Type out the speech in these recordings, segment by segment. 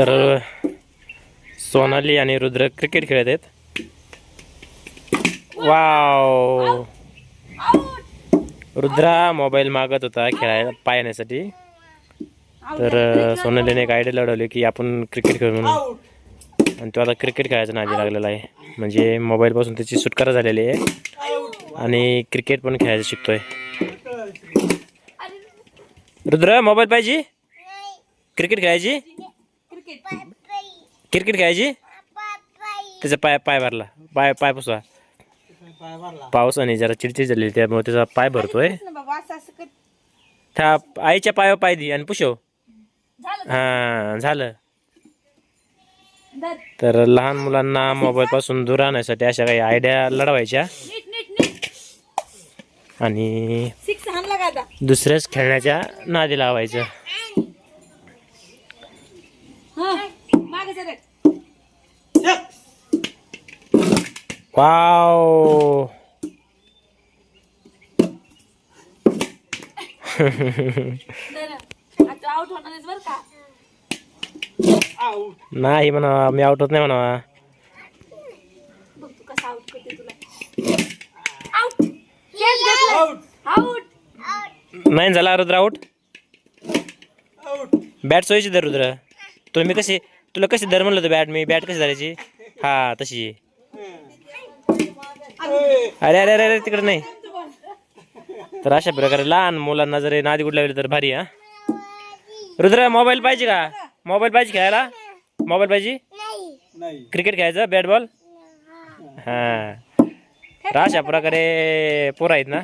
तर सोनाली आणि रुद्र क्रिकेट खेळत आहेत. वाव! रुद्रा मोबाईल मागत होता खेळायला पाहण्यासाठी. तर सोनालीने एक आयडिया लढवली की आपण क्रिकेट खेळू म्हणून. आणि तो आता क्रिकेट खेळायचा नादी लागलेला आहे. म्हणजे मोबाईलपासून त्याची सुटकारा झालेली आहे. आणि क्रिकेट पण खेळायचं शिकतोय. रुद्र मोबाईल पाहिजे? क्रिकेट खेळायची? क्रिकेट खेळायची? त्याचा पाय पाय भरला. पाय पाय पुसवा. पावसाने जरा चिडचिड झाली त्यामुळे त्याचा पाय भरतोय. त्या आईच्या पायावर पाय दी आणि पुशव. हा झालं. तर लहान मुलांना मोबाईल पासून दूर आणण्यासाठी अशा काही आयडिया लढवायच्या. आणि दुसऱ्याच खेळण्याच्या नादी लावायचं हा मागे सरक वाव नाही म्हणा मी आउट होत नाही म्हणा कसं नाही झाला रुद्र आउट बॅट सोयची धर रुद्र. मी कशी तुला कशी धर म्हणलं होतं बॅट? मी बॅट कशी धरायची? हा तशी अरे अरे अरे अरे तिकडे नाही. तर अशा प्रकारे लहान मुलांना जर नादी कुठे लागली तर भारी हा? रुद्र मोबाईल पाहिजे का? मोबाईल पाहिजे खेळायला? मोबाईल पाहिजे? क्रिकेट खेळायचं? बॅट बॉल हा. तर अशा प्रकारे पोरं आहेत ना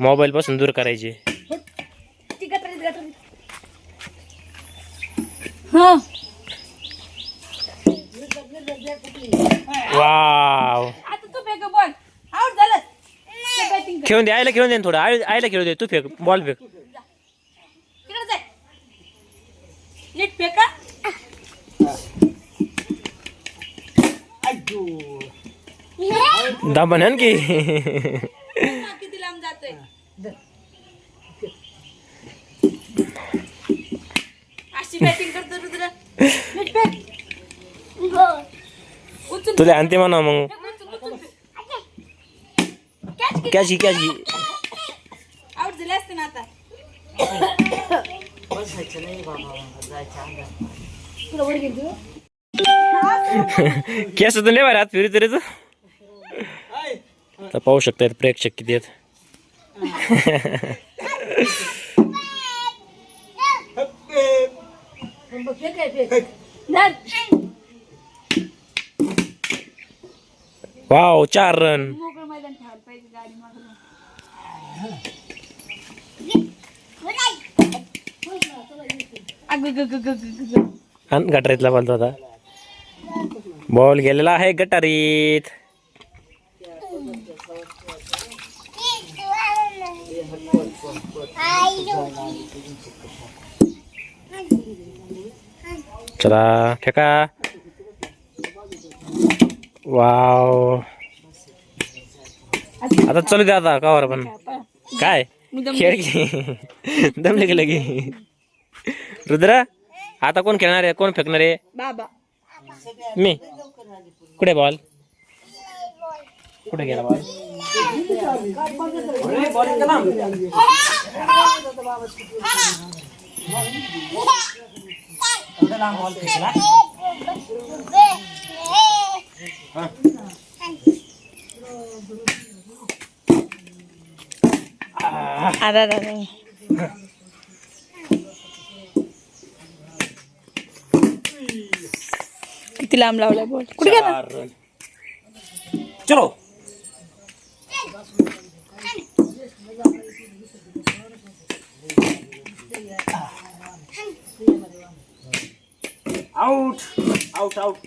मोबाईल पासून दूर करायचे ती गटरीत गटरीत हा वाव. आता तू फेक बॉल. आउट झालं. बॅटिंग कर. खेळून दे आईला खेळून दे ना थोडं. आई आईला खेळू दे. तू फेक बॉल फेक. तिकडे जाय. नीट फेका की हा, किती लांब जातोय. अशी बॅटिंग करतो रुद्र नीट फेक उचल तुला आणते म्हणा मग. घे घे कॅच घे. आउट झाले असते ना आता. केस तर लय भारी हात फिरी तरी तर पाहू शकतात प्रेक्षक किती आहेत फेक आहे फेक धर. वाव चार रन. मोकळं मैदान ठेवायला पाहिजे गाडी आणि गटारीतला बोलतो आता. बॉल गेलेला आहे गटारीत. चला फेका. वाव. आता चालू दे आता कावर पण. काय? खेळ की? दमले गेलं की रुद्र आता कोण खेळणार आहे? कोण फेकणार आहे? बाबा. मी. कुठे बॉल कुठे गेला बॉल अरे अरे किती लांब लावलाय बोल. कुठे गेला? चलो. Out out out